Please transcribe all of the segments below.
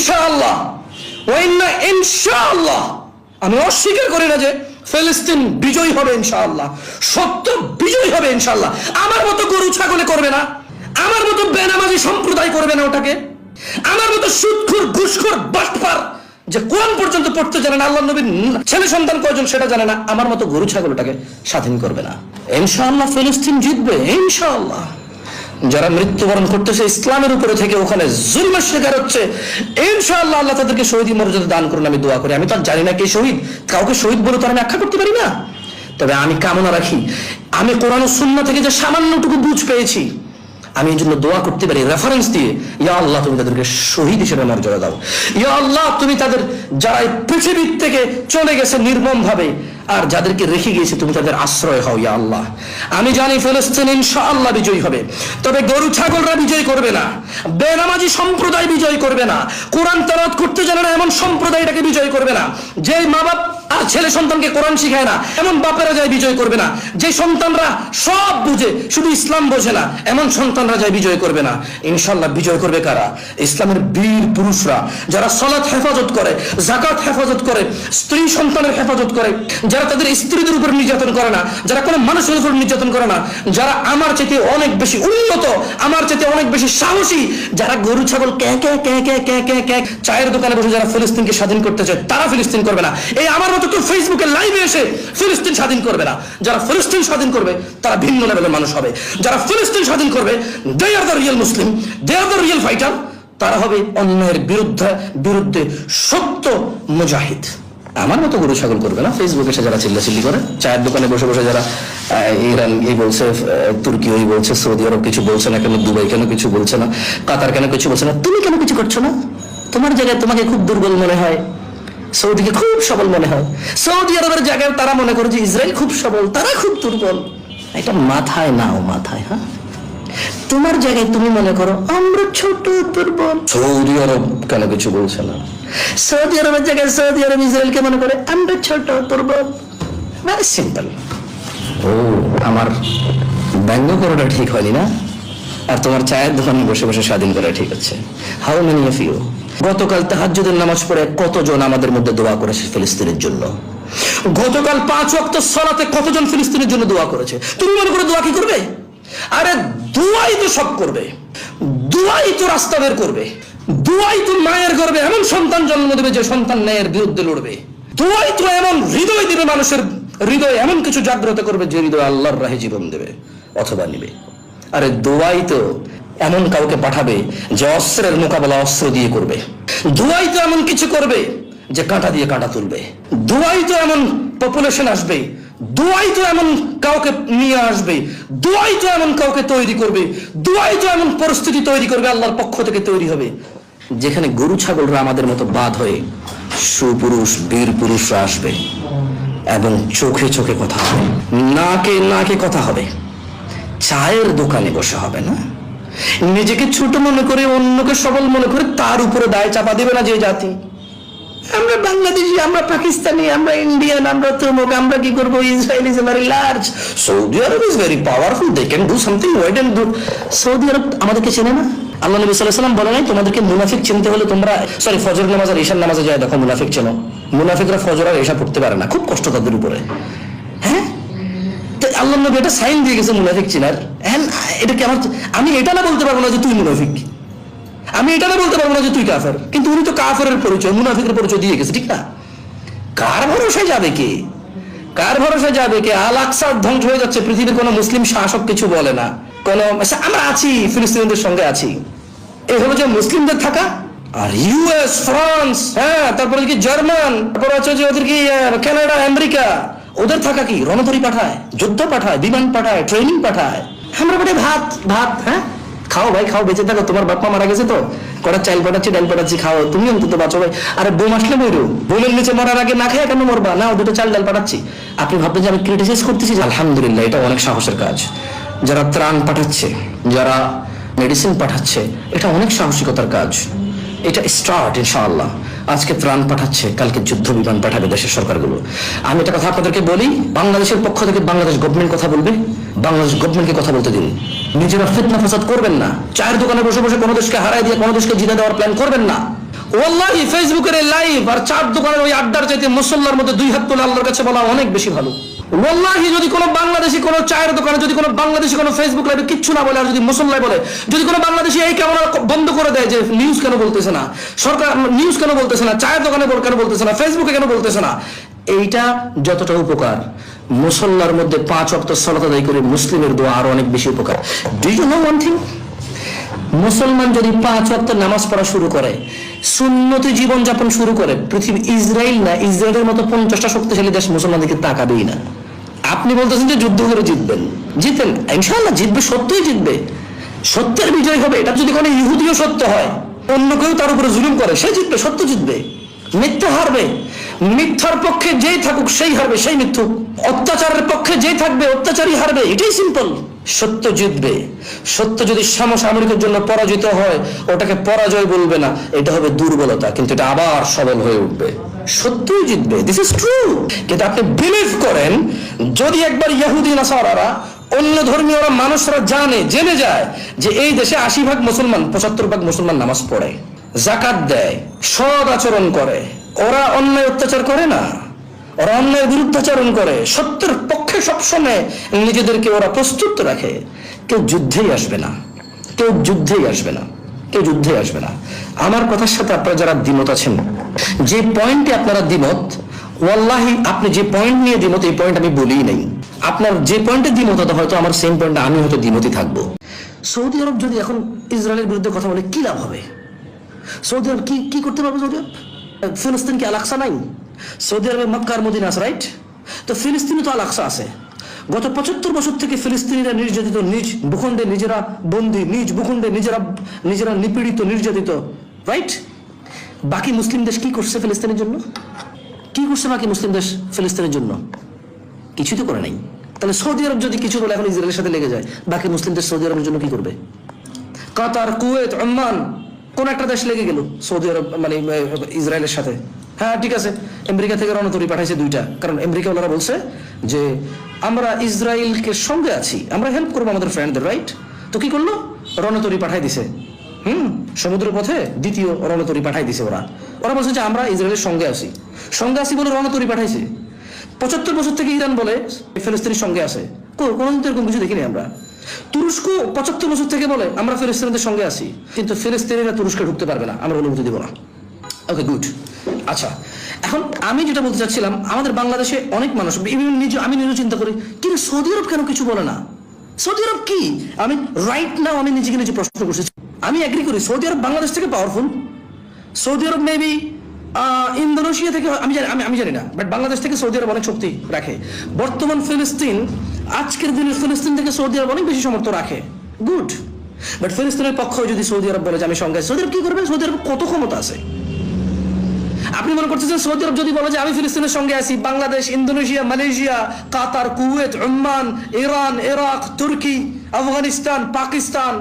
ইনশাআল্লাহ। ওয়াইন্না ইনশাআল্লাহ। আমি অস্বীকার করি না যে ফিলিস্তিন বিজয়ী হবে ইনশাআল্লাহ। সত্য বিজয়ী হবে ইনশাআল্লাহ। আমার মতো গরু ছাগলে করবে না। আমার মতো বেনামাজি সম্প্রদায় করবে না ওটাকে। আমার মতো সুদখুর ঘুষখোর, বাটপার যে কোন পর্যন্ত পড়তে জানে না আল্লাহ নবীর ছেলে সন্তান কয়জন সেটা জানে না, আমার মতো গরু ছাগল ওটাকে স্বাধীন করবে না। ইনশাআল্লাহ ফিলিস্তিন জিতবে, ইনশাআল্লাহ। যারা মৃত্যুবরণ করতেছে, ইসলামের উপরে থেকে ওখানে জুলমের শিকার হচ্ছে। ইনশাআল্লাহ আল্লাহ তাদেরকে শহীদ মর্যাদা দান করুন, আমি দোয়া করি। আমি তো জানি না কে শহীদ। কাউকে শহীদ বলে তো আমি আখ্যা করতে পারি না। তবে আমি কামনা রাখি, আমি কোরআন ও সুন্নাহ থেকে যে সামান্যটুকু বুঝ পেয়েছি, আমি এই জন্য দোয়া করতে পারি রেফারেন্স দিয়ে, ইয়া আল্লাহ, তুমি তাদেরকে শহীদ হিসেবে মর্যাদা দাও। ইয়া আল্লাহ, তুমি তাদের যারা পৃথিবীর থেকে চলে গেছে নির্মম ভাবে আর যাদেরকে রেখে গিয়েছে তুমি তাদের আশ্রয় হও, ইয়া আল্লাহ। আমি জানি ফিলিস্তিন ইনশাআল্লাহ বিজয়ী হবে। তবে গরু, ছাগলরা বিজয় করবে না। বেনামাজি সম্প্রদায় বিজয় করবে না। কোরআন তেলাওয়াত করতে জানে না, এমন সম্প্রদায়টাকে বিজয় করবে না। যেই মা বাপ আর ছেলে সন্তানকে কোরআন শিখায় না, এমন বাপেরা যায় বিজয় করবে না। যে সন্তানরা সব বুঝে, শুধু ইসলাম বোঝে না, এমন সন্তানরা যায় বিজয় করবে না। ইনশাল্লাহ বিজয় করবে কারা? ইসলামের বীর পুরুষরা, যারা সলাৎ হেফাজত করে জাকাত হেফাজত করে, স্ত্রী সন্তানের হেফাজত করে, যারা তাদের স্ত্রীদের উপর নির্যাতন করে না, যারা কোনো মানুষের উপর নির্যাতন করে না, যারা আমার চেয়ে অনেক বেশি উন্নত, আমার চেয়ে অনেক বেশি সাহসী, যারা গরু, ছাগল ক্যাঁ ক্যাঁ ক্যাঁ ক্যাঁ ক্যাঁ ক্যাঁ চায়ের দোকানে বসে যারা ফিলিস্তিনকে স্বাধীন করতে চায়, তারা ফিলিস্তিন করবে না। এই আমার মতো কেউ ফেসবুকে লাইভে এসে ফিলিস্তিন স্বাধীন করবে না। যারা ফিলিস্তিন স্বাধীন করবে, তারা ভিন্ন লেভেলের মানুষ হবে। যারা ফিলিস্তিন স্বাধীন করবে they are the real Muslim they are the real fighter তারা হবে অন্যায়ের বিরুদ্ধে বিরুদ্ধে সত্য মুজাহিদ। আমার মতো গরু ছাগল করবে না? ফেসবুকে এসে যারা চিল্লাচিল্লি করে, চায়ের দোকানে বসে বসে যারা ইরান এই বলছে তুর্কি ওই বলছে, সৌদি আরব কিছু বলছে না কেন, দুবাই কেন কিছু বলছে না, কাতার কেন কিছু বলছে না, তুমি কেন কিছু করছ না? তোমার জায়গায় তোমাকে খুব দুর্বল মনে হয়। সৌদিকে খুব সবল মনে হয়। সৌদি আরবের জায়গায় তারা মনে করে যে ইসরায়েল খুব সবল তারা খুব দুর্বল। এটা মাথায় নাও মাথায় হ্যাঁ? তোমার জায়গায় তুমি মনে করো আমরা ছোট দুর্বল। সৌদি আরব কেন কিছু বলছে না? সৌদি আরবের জায়গায় সৌদি আরব ইসরায়েলকে মনে করে আমরা ছোট দুর্বল। ভেরি সিম্পল ও আমার ব্যঙ্গ করাটা ঠিক হয়নি না? আর তোমার চায়ের দোকানে বসে বসে স্বাধীন করা ঠিক আছে হাউ মেনি অফ ইউ গতকাল তাহাজ্জুদের নামাজ পড়ে কতজন আমাদের মধ্যে দোয়া করেছে ফিলিস্তিনের জন্য? গতকাল পাঁচ ওয়াক্ত সলাতে কতজন ফিলিস্তিনের জন্য দোয়া করেছে? তুমি মনে করে দোয়া কি করবে? আরে দুয়াই তো সব করবে। দুয়াই তো রাস্তা বের করবে। দুয়াই তো মায়ের গর্বে এমন সন্তান জন্ম দেবে যে সন্তান ন্যায়ের বিরুদ্ধে লড়বে। দুয়াই তো এমন হৃদয় দিবে মানুষের হৃদয়, এমন কিছু জাগ্রত করবে যে হৃদয় আল্লাহর রাহে জীবন দেবে অথবা নিবে। আরে দোয়াই তো এমন কাউকে পাঠাবে যে অস্ত্রের মোকাবেলা অস্ত্র দিয়ে করবে। দোয়াই তো এমন কিছু করবে যে কাঁটা দিয়ে কাঁটা তুলবে। দুয়াই তো এমন পপুলেশন আসবে। দোয়াই তো এমন কাউকে নিয়ে আসবে। দোয়াই তো এমন কাউকে তৈরি করবে। দোয়াই তো এমন পরিস্থিতি তৈরি করবে, আল্লাহর পক্ষ থেকে তৈরি হবে। যেখানে গরু ছাগলরা আমাদের মতো বাদ হয়ে সুপুরুষ বীর পুরুষরা আসবে এবং চোখে চোখে কথা হবে, নাকে নাকে কথা হবে। চায়ের দোকানে বসে হবে না? নিজেকে ছোট মনে করে, অন্যকে সবল মনে করে তার উপরে দায় চাপা দেবে না যে জাতি। আমরা বাংলাদেশি, আমরা পাকিস্তানি, আমরা ইন্ডিয়ান, আমরা তমুক আমরা কি করব? Israel is very large Saudi Arab is very powerful they can do something wide and do Saudi Arab আমাদেরকে চেনে না? আল্লাহ নবী সাল্লাম বলে নাই, তোমাদেরকে মুনাফিক চিনতে হলে তোমরা সরি ফজর নামাজ আর ঈশান নামাজে যায়, দেখো মুনাফিক চেনো। মুনাফিকরা ফজর আর ঈশা পড়তে পারে না, খুব কষ্ট তাদের উপরে। আল্লাহ নবী এটা সাইন দিয়ে গেছে মুনাফিক চিনার। হ্যাঁ এটা কি আমার আমি এটা না বলতে পারব না যে তুই মুনাফিক। আমি এটা না বলতে পারব না যে তুই কাফের। কিন্তু উনি তো কাফের পরিচয় মুনাফিকের পরিচয় দিয়ে গেছে ঠিক না? কার ভরসায় যাবে কে? কার ভরসায় যাবে কে? আল আকসা ধ্বংস হয়ে যাচ্ছে পৃথিবীর কোনো মুসলিম শাসক কিছু বলে না। কোন আচ্ছা, আমরা আছি ফিলিস্তিনিদের সঙ্গে আছি। এই হলো যে মুসলিমদের থাকা আর ইউএস ফ্রান্স হ্যাঁ তারপরে কি জার্মান তারপর আছে যে ওদের কি কানাডা আমেরিকা। ওদের থাকা কি? রণতরী পাঠায়, যুদ্ধ পাঠায়, বিমান পাঠায় ট্রেনিং পাঠায়। আমরা বলে ভাত ভাত হ্যাঁ? খাও ভাই, খাও, বেঁচে থাকো, তোমার বাপ মা মারা গেছে তো। কটা চাল পাঠাচ্ছি ডাল পাঠাচ্ছি, খাও, তুমি অন্তত বাঁচো ভাই। আরে বোম আসলে বইরু বোমের নিচে মরার আগে না খেয়ে কেন মরবা? না দুটো চাল ডাল পাঠাচ্ছি। আপনি ভাববেন যে আমি ক্রিটিসাইজ করতেছি আলহামদুলিল্লাহ, এটা অনেক সাহসের কাজ। যারা ত্রাণ পাঠাচ্ছে, যারা মেডিসিন পাঠাচ্ছে, এটা অনেক সাহসিকতার কাজ। এটা স্টার্ট ইনশাআল্লাহ। আজকে ত্রাণ পাঠাচ্ছে, কালকে যুদ্ধ বিমান পাঠাবে দেশের সরকারগুলো। আমি একটা কথা আপনাদেরকে বলি, বাংলাদেশের পক্ষ থেকে বাংলাদেশ গভর্নমেন্ট কথা বলবে, বাংলাদেশ গভর্নমেন্টকে কথা বলতে দিন। নিজেরা ফিতনা ফাসাদ করবেন না, চায়ের দোকানে বসে বসে কোনো দেশকে হারাই দিয়ে কোনো দেশকে জিতে দেওয়ার প্ল্যান করবেন না। ওল্লাহি ফেসবুকের লাইভ আর চার দোকানের ওই আড্ডার চাইতে মুসল্লার মধ্যে দুই হাত তোলা আল্লাহর কাছে বলা অনেক বেশি ভালো। ওয়াল্লাহি, যদি কোনো বাংলাদেশি কোনো চায়ের দোকানে, যদি কোনো বাংলাদেশি কোনো ফেসবুক লাইভে কিচ্ছু না বলে, আর যদি মুসল্লাই বলে, যদি কোনো বাংলাদেশি এই ক্যামেরা বন্ধ করে দেয় যে নিউজ কেন বলতেছে না, সরকার নিউজ কেন বলতেছে না, চায়ের দোকানে কেন বলতেছে না ফেসবুকে কেন বলতেছে না, এইটা যতটা উপকার। মুসল্লার মধ্যে পাঁচ অক্ট সলাত করে মুসলিমের দোয়া আরও অনেক বেশি উপকার। Do you know one thing মুসলমান যদি পাঁচ ওয়াক্ত নামাজ পড়া শুরু করে, সুন্নতি জীবনযাপন শুরু করে, পৃথিবী ইসরায়েল না ইসরায়েলের মতো পঞ্চাশটা শক্তিশালী দেশ মুসলমানদেরকে তাকাবেই না। আপনি বলতেছেন যে যুদ্ধ করে জিতবেন। জিতেন। ইনশাআল্লাহ জিতবে, সত্যই জিতবে। সত্যের বিজয় হবে, এটা যদি কোনো ইহুদিও সত্য হয়, অন্য কেউ তার উপরে জুলুম করে, সে জিতবে, সত্য জিতবে। মিথ্যা হারবে। মিথ্যার পক্ষে যেই থাকুক, সেই হারবে, সেই মিথ্যুক। অত্যাচারের পক্ষে যেই থাকবে অত্যাচারী হারবে। এটাই সিম্পল সত্য জিতবে। সত্য যদি সমসাময়িকের জন্য পরাজিত হয়, ওটাকে পরাজয় বলবে না। এটা হবে দুর্বলতা, কিন্তু এটা আবার সবল হয়ে উঠবে। সত্যই জিতবে। দিস ইজ ট্রু কিন্তু আপনি বিলিভ করেন, যদি একবার ইহুদি নাসারারা, অন্য ধর্মীয়রা, মানুষরা জানে, জেনে যায় যে এই দেশে আশি ভাগ মুসলমান, পঁচাত্তর ভাগ মুসলমান নামাজ পড়ে, জাকাত দেয়, সৎ আচরণ করে, ওরা অন্যায় অত্যাচার করে না? ওরা অন্যায়ের বিরুদ্ধাচরণ করে, সত্যের পক্ষে সবসময় নিজেদেরকে ওরা প্রস্তুত রাখে। কেউ যুদ্ধেই আসবে না। কেউ যুদ্ধেই আসবে না। কেউ যুদ্ধে আসবে না। আমার কথার সাথে আপনারা যারা দ্বিমত আছেন, যে পয়েন্টে আপনারা দ্বিমত, ওয়াল্লাহি, আপনি যে পয়েন্ট নিয়ে দ্বিমত, এই পয়েন্ট আমি বলিই নাই। আপনার যে পয়েন্টে দ্বিমত হয়তো আমার সেম পয়েন্টে আমি হয়তো দ্বিমতই থাকব। সৌদি আরব যদি এখন ইসরায়েলের বিরুদ্ধে কথা বলে, কি লাভ হবে? সৌদি আরব কি কি করতে পারবে সৌদি আরব? ফিলিস্তিন কি আলাক্সা নাই? সৌদি আরবে মক্কার মদিনা আছে রাইট তো ফিলিস্তিনে তো আলাক্সা আছে। গত পঁচাত্তর বছর থেকে ফিলিস্তিনিরা নির্যাতিত, নিজ ভূখণ্ডে নিজেরা বন্দী, নিজ ভূখণ্ডে নিজেরা নিজেরা নিপীড়িত, নির্যাতিত রাইট বাকি মুসলিম দেশ কি করছে ফিলিস্তিনের জন্য? কি করছে বাকি মুসলিম দেশ ফিলিস্তিনের জন্য? কিছু তো করে নাই। তাহলে সৌদি আরব যদি কিছু বলে, এখন ইসরায়েলের সাথে লেগে যায়। বাকি মুসলিম দেশ সৌদি আরবের জন্য কি করবে? কাতার, কুয়েত, ওমান কোন একটা দেশ লেগে গেল, সৌদি আরব মানে ইসরায়েলের সাথে। হ্যাঁ ঠিক আছে। আমেরিকা থেকে রণতরী পাঠাইছে দুইটা। কারণ আমেরিকা ওনারা বলছে যে, আমরা ইসরায়েলকে সঙ্গে আছি। আমরা হেল্প করব আমাদের ফ্রেন্ডদের রাইট তো কি করল? রণতরী পাঠাই দিছে। হুম সমুদ্র পথে দ্বিতীয় রণতরী পাঠাই দিছে ওরা। ওরা বলছে যে, আমরা ইসরায়েলের সঙ্গে আছি। সঙ্গে আছি বলে রণতরী পাঠাইছে। পঁচাত্তর বছর থেকে ইরান বলে, ফিলিস্তিনের সঙ্গে আছে। কোনোদিন তো এরকম কিছু দেখিনি আমরা। তুরস্ক পঁচাত্তর বছর থেকে বলে, আমরা ফিলিস্তিনিদের সঙ্গে আছি। কিন্তু ফিলিস্তিনিরা তুরস্কে ঢুকতে পারবে না। আমরা অনুমতি দেবো না। ওকে গুড আচ্ছা এখন আমি যেটা বলতে চাচ্ছিলাম, আমাদের বাংলাদেশে অনেক মানুষ নিজে, আমি নিজে চিন্তা করি কিন্তু সৌদি আরব কেন কিছু বলে না? সৌদি আরব কি? আমি রাইট নাও আমি নিজেকে নিজে প্রশ্ন করছি। আমি এগ্রি করি, সৌদি আরব বাংলাদেশ থেকে powerful Saudi Arab maybe Indonesia থেকে, আমি জানি আমি জানি না বাট বাংলাদেশ থেকে সৌদি আরব অনেক শক্তি রাখে। বর্তমান ফিলিস্তিন আজকের দিনে ফিলিস্তিন থেকে সৌদি আরব অনেক বেশি সমর্থ রাখে। গুড বাট ফিলিস্তিনের পক্ষ যদি সৌদি আরব বলে যে আমি সঙ্গে সৌদি আরব কি করবে? সৌদি আরব কত ক্ষমতা আছে? আপনি মনে করতেছেন সৌদি আরব যদি বলে যে আমি ফিলিস্তিনের সঙ্গে আছি, Bangladesh, Indonesia, Malaysia, Qatar, Kuwait, Oman, Iran, Iraq, তুর্কি, আফগানিস্তান, পাকিস্তান,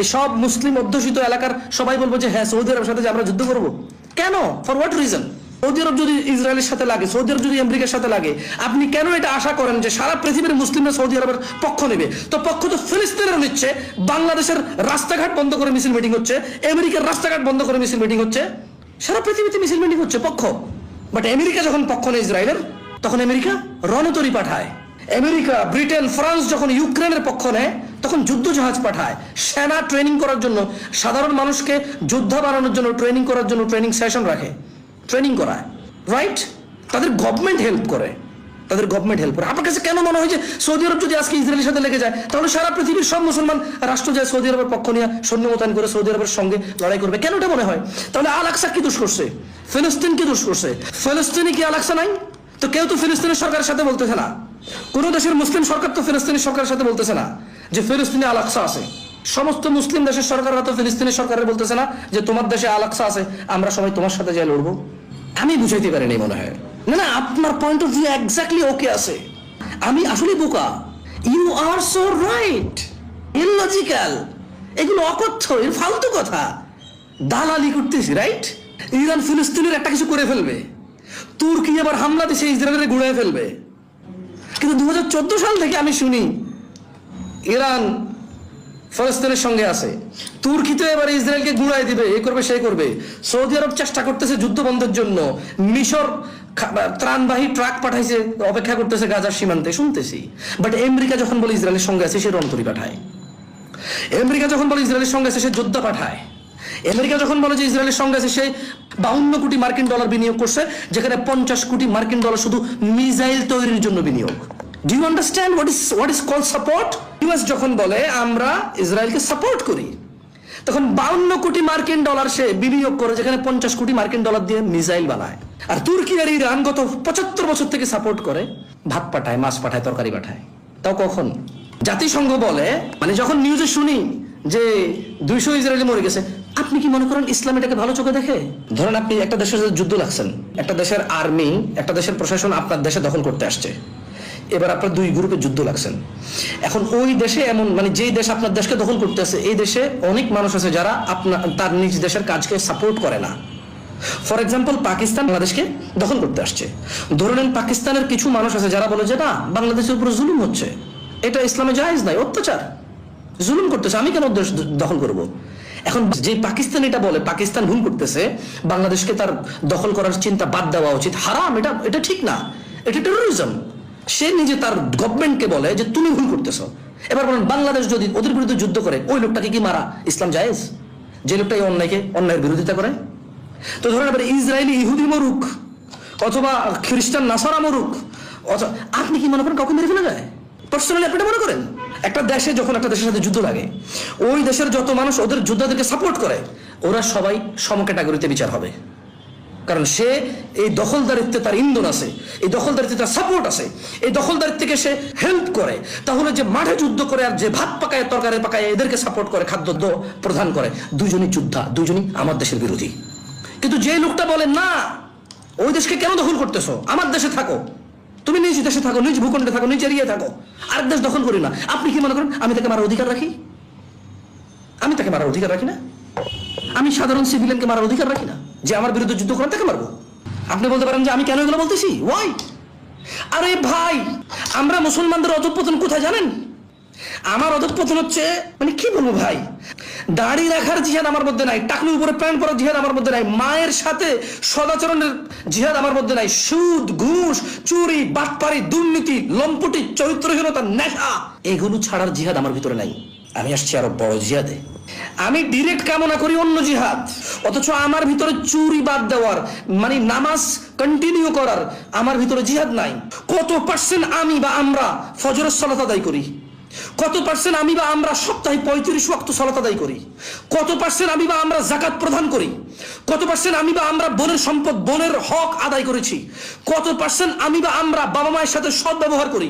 এই সব মুসলিম অধ্যুষিত এলাকার সবাই বলব যে হ্যাঁ সৌদি আরবের সাথে যে আমরা যুদ্ধ করব। কেন? For what reason Saudi Arab যদি ইসরায়েলের সাথে লাগে, সৌদি আরব যদি আমেরিকার সাথে লাগে, আপনি কেন এটা আশা করেন যে সারা পৃথিবীর মুসলিমরা সৌদি আরবের পক্ষ নেবে? তো পক্ষ তো ফিলিস্তিনের নিচ্ছে, বাংলাদেশের রাস্তাঘাট বন্ধ করে মিছিল মিটিং হচ্ছে, আমেরিকার রাস্তাঘাট বন্ধ করে মিছিল মিটিং হচ্ছে, সারা পৃথিবীতে মিছিল মিটিং হচ্ছে, পক্ষ। বাট আমেরিকা যখন পক্ষ নেই ইসরায়েলের, তখন আমেরিকা রণতরী পাঠায়। আমেরিকা, ব্রিটেন, ফ্রান্স যখন ইউক্রেনের পক্ষ নেয়, তখন যুদ্ধ জাহাজ পাঠায়। সেনা ট্রেনিং করার জন্য, সাধারণ মানুষকে যোদ্ধা বানানোর জন্য ট্রেনিং করার জন্য ট্রেনিং সেশন রাখে। ট্রেনিং করায় রাইট তাদের গভর্নমেন্ট হেল্প করে, তাদের গভর্নমেন্ট হেল্প করে। আপনার কাছে কেন মনে হয় যে সৌদি আরব যদি আজকে ইসরায়েলের সাথে লেগে যায়, তাহলে সারা পৃথিবীর সব মুসলমান রাষ্ট্র যায় সৌদি আরবের পক্ষ নিয়ে সৈন্য মোতায়েন করে সৌদি আরবের সঙ্গে লড়াই করবে। কেন এটা মনে হয়? তাহলে আল আকসা কি দোষ করছে? ফিলিস্তিন কি দোষ করছে? ফিলিস্তিনি কি আল আকসা নাই? তো কেউ তো ফিলিস্তিনের সরকারের সাথে বলতেছে না। কোন দেশের মুসলিম সরকার তো ফিলিস্তিনি সরকারের সাথে বলতেছে না যে ফিলিস্তিনে আল আকসা আছে। সমস্ত মুসলিম দেশের সরকাররা তো ফিলিস্তিনি সরকারের বলতেছে না যে তোমার দেশে আল আকসা আছে, আমরা সবাই তোমার সাথে যাই লড়বো। আমি বুঝাইতে পারিনি মনে হয়। না না, আপনার point of view exactly okay আছে। আমি আসলে বোকা। You are so right illogical এগুলো অকথ্য, এর ফালতু কথা। দালালি করতেছি রাইট ইরান, ফিলিস্তিনের একটা কিছু করে ফেলবে। তুর্কি আবার হামলা দিছে, ইসরায়েলের গুড়ায় ফেলবে। কিন্তু দু হাজার চোদ্দ সাল থেকে আমি শুনি, ইরান ফলস্তিনের সঙ্গে আছে। তুর্কি তো এবার ইসরায়েলকে গুড়াই দিবে এই করবে সেই করবে। সৌদি আরব চেষ্টা করতেছে যুদ্ধ বন্ধের জন্য। মিশর ত্রাণবাহী ট্রাক পাঠাইছে, অপেক্ষা করতেছে গাজার সীমান্তে, শুনতেছি। বাট আমেরিকা যখন বলে ইসরায়েলের সঙ্গে আছে, সে রণতরী পাঠায়। আমেরিকা যখন বলে ইসরায়েলের সঙ্গে আছে, সে যোদ্ধা পাঠায়। আমেরিকা যখন বলে যে ইসরায়েলের সঙ্গে আছে, সে বাউন্ন কোটি মার্কিন ডলার বিনিয়োগ করছে, যেখানে পঞ্চাশ কোটি মার্কিন ডলার শুধু মিসাইল তৈরির জন্য বিনিয়োগ। Do you understand what is what is call support US যখন বলে, আমরা ইসরায়েলকে সাপোর্ট করি, তখন বাউন্ন কোটি মার্কিন ডলার সে বিনিয়োগ করে, যেখানে পঞ্চাশ কোটি মার্কিন ডলার দিয়ে মিসাইল বানায়। আর তুর্কি আর ইরান গত পঁচাত্তর বছর থেকে সাপোর্ট করে, ভাত পাঠায়, মাছ পাঠায়, তরকারি পাঠায়। তাও কখন? জাতিসংঘ বলে মানে যখন নিউজে শুনি যে দুইশো ইসরায়েলি মরে গেছে, আপনি কি মনে করেন ইসলাম এটাকে ভালো চোখে দেখে? ধরেন আপনি একটা দেশের যুদ্ধ লাগছেন, একটা দেশের আর্মি একটা দেশের প্রশাসন আপনার দেশে দখল করতে আসছে। এবার আপনার দুই গ্রুপে যুদ্ধ লাগছেন। এখন ওই দেশে এমন মানে যেই দেশ আপনার দেশকে দখল করতে আছে এই দেশে অনেক মানুষ আছে যারা আপনার তার নিজ দেশের কাজকে সাপোর্ট করে না। ফর এক্সাম্পল পাকিস্তান বাংলাদেশকে দখল করতে আসছে। ধরে নেন পাকিস্তানের কিছু মানুষ আছে যারা বলে যে, না, বাংলাদেশের উপরে জুলুম হচ্ছে। এটা ইসলামে জায়েজ নাই, অত্যাচার। জুলুম করতেছে, আমি কেন দেশ দখল করব? এখন যে পাকিস্তান এটা বলে, পাকিস্তান ভুল করতেছে, বাংলাদেশকে তার দখল করার চিন্তা বাদ দেওয়া উচিত। হারাম, এটা এটা ঠিক না। এটা টেরোরিজম সে নিজে তার গভর্নমেন্টকে বলে যে তুমি ভুল করতেছ। এবার বলেন, বাংলাদেশ যদি ওদের বিরুদ্ধে যুদ্ধ করে, ওই লোকটাকে কি মারা? ইসলাম জায়েজ? যে লোকটা এই অন্যায়কে, অন্যায়ের বিরোধিতা করে? তো ধরেন এবার ইসরায়েলি ইহুদি মরুক, অথবা খ্রিস্টান নাসারা মরুক অথবা আপনি কি মনে করেন কাউকে মেরে ফেলা যায়? পার্সোনালি আপনি মনে করেন? একটা দেশে যখন একটা দেশের সাথে যুদ্ধ লাগে, ওই দেশের যত মানুষ ওদের যোদ্ধাদেরকে সাপোর্ট করে, ওরা সবাই সম ক্যাটাগরিতে বিচার হবে। কারণ সে এই দখলদারিত্বে তার ইন্ধন আছে, এই দখলদারিত্বে তার সাপোর্ট আছে, এই দখলদারিত্বকে সে হেল্প করে। তাহলে যে মাঠে যুদ্ধ করে আর যে ভাত পাকায়, তরকারি পাকায়, এদেরকে সাপোর্ট করে খাদ্য প্রদান করে, দুজনই যোদ্ধা, দুজনই আমার দেশের বিরোধী। কিন্তু যে লোকটা বলে, না, ওই দেশকে কেন দখল করতেছো? আমার দেশে থাকো। তুমি নিজ দেশে থাকো, নিজ ভূখণ্ডে থাকো, নিজ এরিয়ায় থাকো। আরেক দেশ দখল করি না। আপনি কি মনে করেন, আমি তাকে মারার অধিকার রাখি? আমি তাকে মারার অধিকার রাখি না? আমি সাধারণ সিভিলিয়ানকে মারার অধিকার রাখি না? যে আমার বিরুদ্ধে যুদ্ধ করেন, তাকে মারবো। আপনি বলতে পারেন যে আমি কেন এগুলো বলতেছি? ওয়াই আরে ভাই, আমরা মুসলমানদের অধঃপতন কোথায় জানেন? আমার অধঃপতন হচ্ছে মানে কি বলব ভাই? দাড়ি রাখার জিহাদ আমার মধ্যে নাই টাকলু উপরে প্যান্ট পরার জিহাদ আমার মধ্যে নাই, মায়ের সাথে সদাচরণের জিহাদ আমার মধ্যে নাই, সুদ, ঘুষ, চুরি, বাটপারি, দুর্নীতি, লম্পটি, চরিত্রহীনতা, নেশা, এগুলো ছাড়ার জিহাদ আমার ভিতরে নাই। আমি আসছি আরও বড় জিহাদে। আমি ডিরেক্ট কামনা করি অন্য জিহাদ, অথচ আমার ভিতরে চুরি বাদ দেওয়ার মানে নামাজ কন্টিনিউ করার আমার ভিতরে জিহাদ নাই। কত পার্সেন্ট আমি বা আমরা ফজরের সলাত আদায় করি? কত পার্সেন্ট আমি বা আমরা সপ্তাহে পঁয়ত্রিশ ওয়াক্ত সলাত আদায় করি? কত পার্সেন্ট আমি বা আমরা জাকাত প্রদান করি? কত পার্সেন্ট আমি বা আমরা বোনের সম্পদ, বোনের হক আদায় করেছি? কত পার্সেন্ট আমি বা আমরা বাবা মায়ের সাথে সৎ ব্যবহার করি?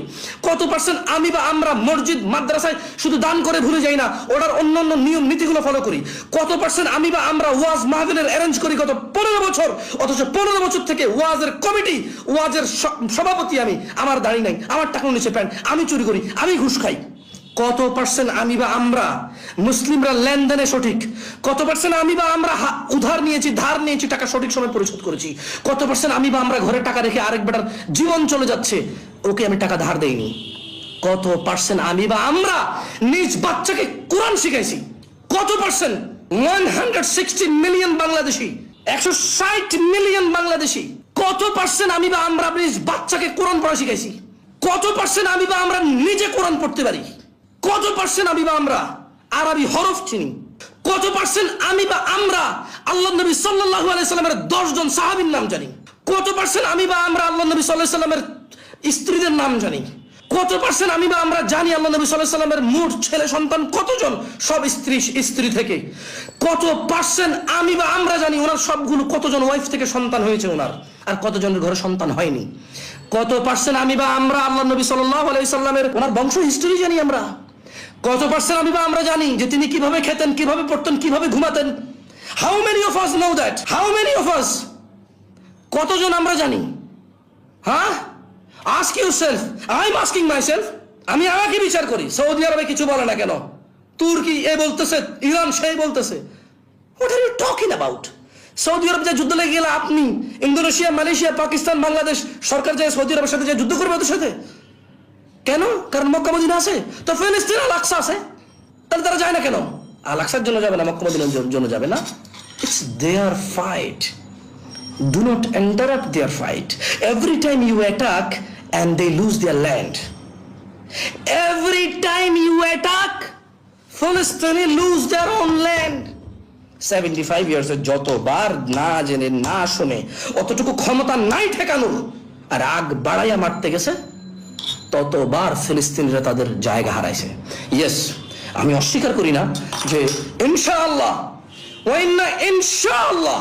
কত পার্সেন্ট আমি বা আমরা মসজিদ, মাদ্রাসায় শুধু দান করে ভুলে যাই না, ওটার অন্যান্য নিয়ম, নীতিগুলো ফলো করি? কত পার্সেন্ট আমি বা আমরা ওয়াজ মাহফিলের অ্যারেঞ্জ করি গত পনেরো বছর? অথচ পনেরো বছর থেকে ওয়াজের কমিটি, ওয়াজের সভাপতি আমি। আমার দাঁড়িয়ে নাই, আমার টাকা নিচে প্যান্ট, আমি চুরি করি, আমি ঘুষ খাই। কত পার্সেন্ট আমি বা আমরা মুসলিমরা লেনদেনে সঠিক? কত পার্সেন্ট আমি বা আমরা উধার নিয়েছি, ধার নিয়েছি, টাকা সঠিক সময় পরিশোধ করেছি? কত পার্সেন্ট আমি বা আমরা ঘরে টাকা রেখে আরেক বেটার জীবন চলে যাচ্ছে? ওকে আমি টাকা ধার দেইনি। কত পার্সেন্ট আমি বা আমরা নিজ বাচ্চাকে কোরআন শিখাইছি? কত percent one hundred sixty million Bangladeshi. একশো ষাট মিলিয়ন বাংলাদেশি। কত পার্সেন্ট আমি বা আমরা নিজ বাচ্চাকে কোরআন পড়া শিখাইছি? কত পার্সেন্ট আমি বা আমরা নিজে কোরআন পড়তে পারি? কত পার্সেন্ট আমি বা আমরা? আরবি হরফ চিনি। কত পার্সেন্ট আমি বা আমরা? আল্লাহ নবী সাল্লাল্লাহু আলাইহি সাল্লামের দশ জন নাম জানি। কত পার্সেন্ট আমি বা আমরা আল্লাহ নবী আলাইহি সাল্লামের স্ত্রীদের নাম জানি। কত পার্সেন্ট আমি বা আমরা জানি আল্লাহ নবী আলাইহি সাল্লামের মোট ছেলে সন্তান কতজন? সব স্ত্রী স্ত্রী থেকে। কত পার্সেন্ট আমি বা আমরা জানি ওনার সবগুলো কতজন ওয়াইফ থেকে সন্তান হয়েছে ওনার? আর কতজনের ঘরে সন্তান হয়নি? কত পার্সেন্ট আমি বা আমরা আল্লাহ নবী সাল্লাল্লাহু আলাইহি সাল্লামের ওনার বংশ হিস্টরি জানি আমরা? কত পার্সেন্ট আমি বা আমরা জানি যে তিনি কীভাবে খেতেন, কীভাবে পড়তেন, কীভাবে ঘুমাতেন। How many of us know that how many of us কতজন আমরা জানি? হ্যাঁ ask you self I am asking my self আমি আমাকে বিচার করি। সৌদি আরবে কিছু বলে না কেন? তুর্কি এ বলতেছে, ইরান সেই বলতেছে। What are you talking about Saudi Arab যে যুদ্ধ লেগে গেলে আপনি, ইন্দোনেশিয়া, মালয়েশিয়া, পাকিস্তান, বাংলাদেশ, সরকার যে সৌদি আরবের সাথে যে যুদ্ধ করবে ওদের সাথে? কেন? কারণ মক্কা মদিনা আছে। তো ফিলিস্তিন আর আকসা আছে। তাহলে তারা যায় না কেন? আর আকসার জন্য যাবে না, মক্কা জন্য যাবে না। It's their fight do not enter up their fight every time you attack and they lose their land every time you attack ফিলিস্তিনি lose their own land seventy five years যতবার না জেনে, না শুনে, অতটুকু ক্ষমতা নাই ঠেকানোর, আর আগ বাড়াইয়া মারতে গেছে ততবার ফিলিস্তিনিরা তাদের জায়গা হারাইছে। ইয়েস আমি অস্বীকার করি না যে ইনশাআল্লাহ ওয়াইন্না ইনশাআল্লাহ,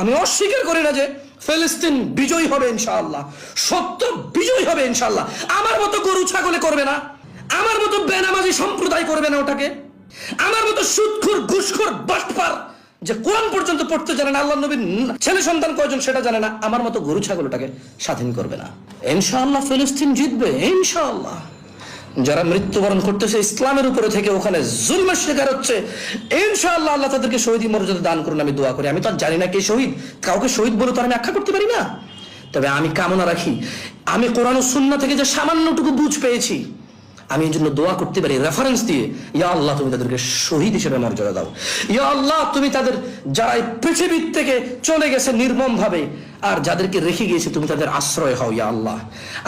আমি অস্বীকার করি না যে ফিলিস্তিন বিজয়ী হবে ইনশাআল্লাহ, সত্য বিজয়ী হবে ইনশাআল্লাহ। আমার মতো গরু ছাগলে করবে না, আমার মতো বেনামাজি সম্প্রদায় করবে না ওটাকে, আমার মতো সুদখোর, ঘুষখোর, বাটপার যে কোরআন পর্যন্ত পড়তে জানে না আল্লাহ নবীর ছেলে সন্তান কয়জন সেটা জানে না, আমার মতো গরু ছাগলটাকে স্বাধীন করবে না। ইনশাআল্লাহ ফিলিস্তিন জিতবে, ইনশাআল্লাহ। যারা মৃত্যুবরণ করতেছে ইসলামের উপরে থেকে ওখানে জুলমের শিকার হচ্ছে, ইনশাআল্লাহ আল্লাহ তাদেরকে শহীদ মর্যাদা দান করুন, আমি দোয়া করি। আমি তো জানি না কে শহীদ, কাউকে শহীদ বলে তো আমি আখ্যা করতে পারি না। তবে আমি কামনা রাখি, আমি কোরআন ও সুন্নাহ থেকে যে সামান্যটুকু বুঝ পেয়েছি আমি এই জন্য দোয়া করতে পারি রেফারেন্স দিয়ে, ইয়া আল্লাহ, তুমি তাদেরকে শহীদ হিসেবে মর্যাদা দাও। ইয়া আল্লাহ, তুমি তাদের যারা পৃথিবীর থেকে চলে গেছে নির্মম ভাবে আর যাদেরকে রেখে গিয়েছে, তুমি তাদের আশ্রয় হও, ইয়া আল্লাহ।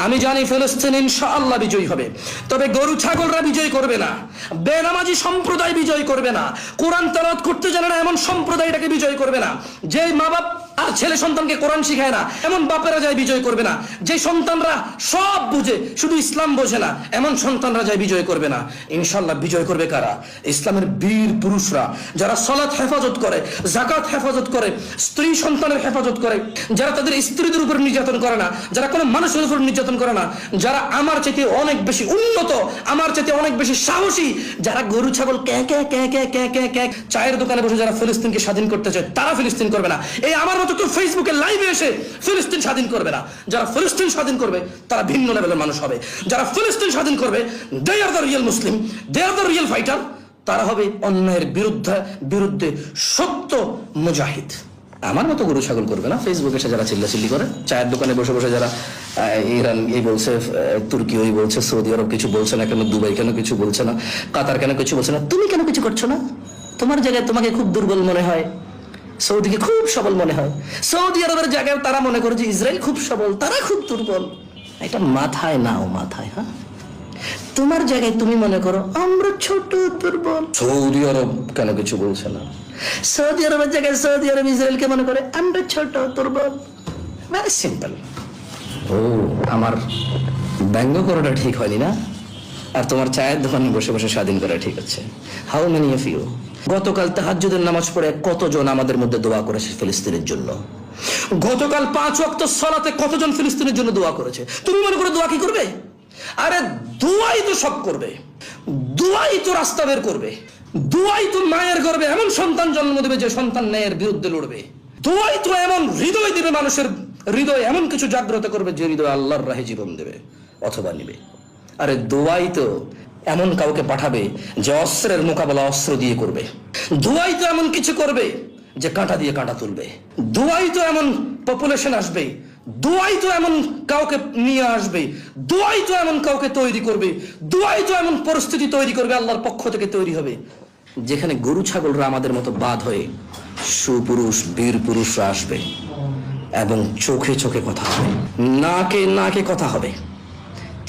আমি জানি ফিলিস্তিন ইনশাআল্লাহ বিজয়ী হবে, তবে গরু, ছাগলরা বিজয় করবে না, বেনামাজি সম্প্রদায় বিজয় করবে না, কোরআন তেলাওয়াত করতে জানে না, এমন সম্প্রদায়টাকে বিজয় করবে না যে মা বাপ আর ছেলে সন্তানকে কোরআন শিখায় না, এমন বাপেরা যায় বিজয় করবে না। যে সন্তানরা সব বুঝে, শুধু ইসলাম বোঝে না, এমন সন্তানরা যায় বিজয় করবে না। ইনশাল্লাহ বিজয় করবে কারা? ইসলামের বীর পুরুষরা, যারা সলাৎ হেফাজত করে জাকাত হেফাজত করে, স্ত্রী সন্তানের হেফাজত করে, যারা তাদের স্ত্রীদের উপর নির্যাতন করে না, যারা কোনো মানুষের উপর নির্যাতন করে না, যারা আমার চেয়ে অনেক বেশি উন্নত, আমার চেয়ে অনেক বেশি সাহসী, যারা গরু, ছাগল ক্যা ক্যা ক্যা ক্যা ক্যা ক্যা চায়ের দোকানে বসে যারা ফিলিস্তিনকে স্বাধীন করতে চায়, তারা ফিলিস্তিন করবে না। এই আমার মতো কেউ ফেসবুকে লাইভে এসে ফিলিস্তিন স্বাধীন করবে না? যারা ফিলিস্তিন স্বাধীন করবে, তারা ভিন্ন লেভেলের মানুষ হবে। যারা ফিলিস্তিন স্বাধীন করবে they are the real Muslim they are the real fighter তারা হবে অন্যায়ের বিরুদ্ধে বিরুদ্ধে সত্য মুজাহিদ। আমার মতো গরু ছাগল করবে না? ফেসবুকে এসে যারা চিল্লাচিল্লি করে, চায়ের দোকানে বসে বসে যারা ইরান এই বলছে তুর্কি ওই বলছে, সৌদি আরব কিছু বলছে না কেন, দুবাই কেন কিছু বলছে না, কাতার কেন কিছু বলছে না, তুমি কেন কিছু করছ না? তোমার জায়গায় তোমাকে খুব দুর্বল মনে হয়। সৌদিকে খুব সবল মনে হয়। সৌদি আরবের জায়গায় তারা মনে করে যে ইসরায়েল খুব সবল তারা খুব দুর্বল। এটা মাথায় নাও মাথায় হ্যাঁ? তোমার জায়গায় তুমি মনে করো আমরা ছোট দুর্বল। সৌদি আরব কেন কিছু বলছে না? সৌদি আরবের জায়গায় সৌদি আরব ইসরায়েলকে মনে করে আমরা ছোট দুর্বল। ভেরি সিম্পল ও আমার ব্যঙ্গ করাটা ঠিক হয়নি না? আর তোমার চায়ের দোকানে বসে বসে স্বাধীন করা ঠিক আছে। হাউ মেনি অফ ইউ গতকাল তাহাজ্জুদের নামাজ পড়ে কতজন আমাদের মধ্যে দোয়া করেছে ফিলিস্তিনের জন্য? গতকাল পাঁচ ওয়াক্ত সলাতে কতজন ফিলিস্তিনের জন্য দোয়া করেছে? তুমি মনে করে দোয়া কি করবে? আরে দোয়াই তো সব করবে। দোয়াই তো রাস্তা বের করবে। দোয়াই তো মায়ের গর্বে এমন সন্তান জন্ম দেবে যে সন্তান ন্যায়ের বিরুদ্ধে লড়বে। দোয়াই তো এমন হৃদয় দিবে মানুষের হৃদয়, এমন কিছু জাগ্রত করবে যে হৃদয় আল্লাহর রাহে জীবন দেবে অথবা নিবে। আরে দোয়াই তো এমন কাউকে পাঠাবে যে অস্ত্রের মোকাবেলা অস্ত্র দিয়ে করবে। দুয়াই তো এমন কিছু করবে যে কাঁটা দিয়ে কাঁটা তুলবে। দুয়াই তো এমন পপুলেশন আসবে। দুয়াই তো এমন কাউকে নিয়ে আসবে। দোয়াই তো এমন কাউকে তৈরি করবে। দুয়াই তো এমন পরিস্থিতি তৈরি করবে, আল্লাহর পক্ষ থেকে তৈরি হবে। যেখানে গরু ছাগলরা আমাদের মতো বাদ হয়ে সুপুরুষ, বীর পুরুষরা আসবে এবং চোখে চোখে কথা হবে, নাকে নাকে কথা হবে।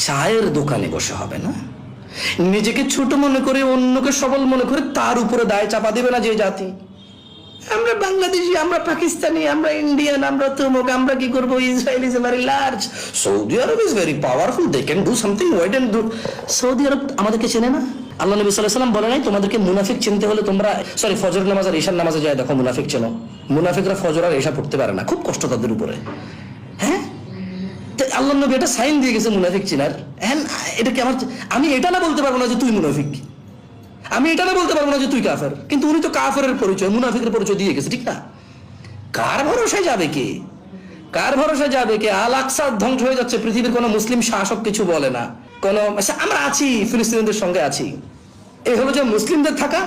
চায়ের দোকানে বসে হবে না? নিজেকে ছোট মনে করে, অন্যকে সবল মনে করে তার উপরে দায় চাপা দেবে না যে জাতি। আমরা বাংলাদেশি, আমরা পাকিস্তানি, আমরা ইন্ডিয়ান, আমরা তমুক, আমরা কি করব? Israel is very large Saudi Arab is very powerful they can do something wide and do Saudi Arab আমাদেরকে চেনে না? আল্লাহ নবী সাল্লাম বলে নাই, তোমাদেরকে মুনাফিক চিনতে হলে তোমরা সরি ফজর নামাজ আর ঈশান নামাজে যায়, দেখো মুনাফিক চেনো। মুনাফিকরা ফজর আর ঈশা পড়তে পারে না, খুব কষ্ট তাদের উপরে। হ্যাঁ? আল্লাহ নবী এটা সাইন দিয়ে গেছে মুনাফিক চিনার। হ্যাঁ এটা কি আমার আমি এটা না বলতে পারব না যে তুই মুনাফিক। আমি এটা না বলতে পারব না যে তুই কাফের। কিন্তু উনি তো কাফের পরিচয় মুনাফিকের পরিচয় দিয়ে গেছে ঠিক না? কার ভরসায় যাবে কে? কার ভরসায় যাবে কে? আল আকসা ধ্বংস হয়ে যাচ্ছে পৃথিবীর কোনো মুসলিম শাসক কিছু বলে না। কোন আচ্ছা, আমরা আছি ফিলিস্তিনিদের সঙ্গে আছি। এই হলো যে মুসলিমদের থাকা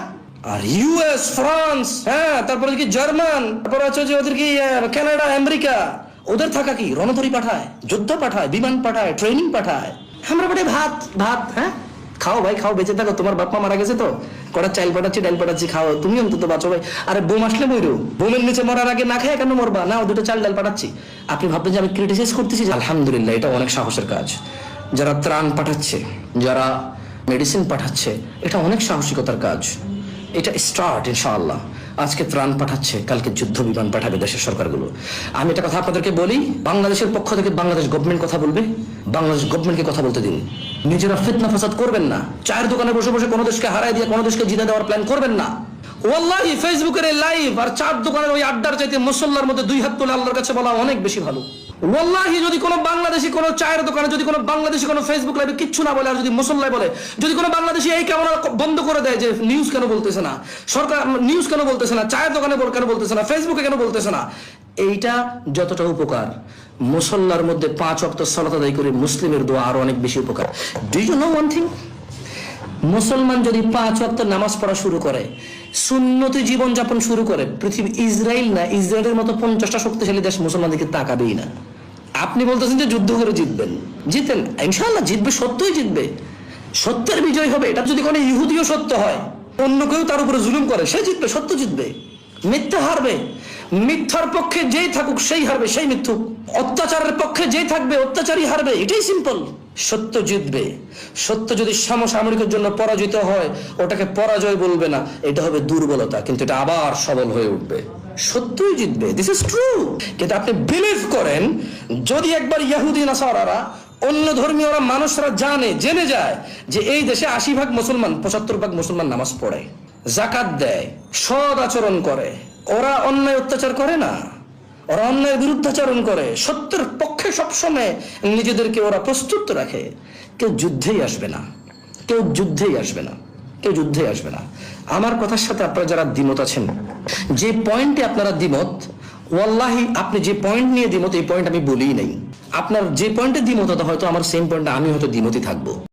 আর ইউএস ফ্রান্স হ্যাঁ তারপরে কি জার্মান তারপরে হচ্ছে যে ওদের কি কানাডা আমেরিকা। ওদের থাকা কি? রণতরী পাঠায় যুদ্ধ পাঠায় বিমান পাঠায় ট্রেনিং পাঠায়। আমরা পাঠাই ভাত ভাত হ্যাঁ? খাও ভাই, খাও, বেঁচে থাকো। তোমার বাপ মারা গেছে তো? কটা চাইল পাঠাচ্ছি ডাইল পাঠাচ্ছি খাও। তুমি অন্তত বাঁচো ভাই। আরে বোম আসলে মইরো বোমের নিচে মরার আগে না খায় কেন মরবা? না দুটো চাল, ডাল পাঠাচ্ছি আপনি ভাববেন যে আমি ক্রিটিসাইজ করতেছি? আলহামদুলিল্লাহ, এটা অনেক সাহসের কাজ। যারা ত্রাণ পাঠাচ্ছে, যারা মেডিসিন পাঠাচ্ছে, এটা অনেক সাহসিকতার কাজ। এটা স্টার্ট ইনশাআল্লাহ। আজকে ত্রাণ পাঠাচ্ছে, কালকে যুদ্ধ বিমান পাঠাবে দেশের সরকারগুলো। আমি একটা কথা আপনাদেরকে বলি, বাংলাদেশের পক্ষ থেকে বাংলাদেশ গভর্নমেন্ট কথা বলবে, বাংলাদেশ গভর্নমেন্টকে কথা বলতে দিন। নিজেরা ফিতনা ফাসাদ করবেন না, চায়ের দোকানে বসে বসে কোনো দেশকে হারাই দিয়ে কোনো দেশকে জিতে দেওয়ার প্ল্যান করবেন না। ওয়াল্লাহি ফেসবুকের লাইভ আর চার দোকানের ওই আড্ডার চাইতে মুসল্লার মধ্যে দুই হাত তুলে আল্লাহর কাছে বলা অনেক বেশি ভালো। ওয়াল্লাহি, যদি কোনো বাংলাদেশি, কোনো চায়ের দোকানে, যদি কোনো বাংলাদেশি, কোনো ফেসবুক লাইভে কিচ্ছু না বলে, আর যদি মুসল্লায় বলে, যদি কোনো বাংলাদেশি এই ক্যামেরা বন্ধ করে দেয় যে নিউজ কেন বলতেছে না, সরকার নিউজ কেন বলতেছে না, চায়ের দোকানে কেন বলতেছে না ফেসবুকে কেন বলতেছে না, এইটা যতটা উপকার। মুসল্লার মধ্যে পাঁচ অক্ত সালাত আদায় করে মুসলিমের দোয়া আরও অনেক বেশি উপকার। Do you know one thing মুসলমান যদি পাঁচ ওয়াক্ত নামাজ পড়া শুরু করে, সুন্নতি জীবন যাপন শুরু করে, পৃথিবী ইসরায়েল না ইসরায়েলের মতো পঞ্চাশটা শক্তিশালী দেশ মুসলমানদেরকে তাকাবেই না। আপনি বলতেছেন যে যুদ্ধ করে জিতবেন। জিতেন ইনশাল্লাহ জিতবে, সত্যই জিতবে। সত্যের বিজয় হবে। এটা যদি কোনো ইহুদিও সত্য হয়, অন্য কেউ তার উপরে জুলুম করে, সে জিতবে, সত্য জিতবে। মিথ্যা হারবে। মিথ্যার পক্ষে যেই থাকুক সেই হারবে, সেই মিথ্যুক। অত্যাচারের পক্ষে যেই থাকবে অত্যাচারী হারবে, এটাই সিম্পল সত্য জিতবে। সত্য যদি সমসাময়িকের জন্য পরাজিত হয়, ওটাকে পরাজয় বলবে না। এটা হবে দুর্বলতা, কিন্তু এটা আবার সবল হয়ে উঠবে। সত্যই জিতবে। দিস ইজ ট্রু কিন্তু আপনি বিলিভ করেন, যদি একবার ইয়াহুদি, নাসারারা, অন্য ধর্মীয়রা, মানুষরা জানে, জেনে যায় যে এই দেশে আশি ভাগ মুসলমান, পঁচাত্তর ভাগ মুসলমান নামাজ পড়ে, জাকাত দেয় সদ আচরণ করে ওরা অন্যায় অত্যাচার করে না। ওরা অন্যায়ের বিরুদ্ধাচরণ করে। সত্যের পক্ষে সবসময় নিজেদেরকে ওরা প্রস্তুত রাখে। কেউ যুদ্ধেই আসবে না। কেউ যুদ্ধেই আসবে না। কেউ যুদ্ধে আসবে না। আমার কথার সাথে আপনারা যারা দ্বিমত আছেন, যে পয়েন্টে আপনারা দ্বিমত, ওয়াল্লাহি, আপনি যে পয়েন্ট নিয়ে দ্বিমত, এই পয়েন্ট আমি বলিই নাই। আপনার যে পয়েন্টে দ্বিমত হয়তো আমার সেম পয়েন্টে আমি হয়তো দ্বিমতই থাকব।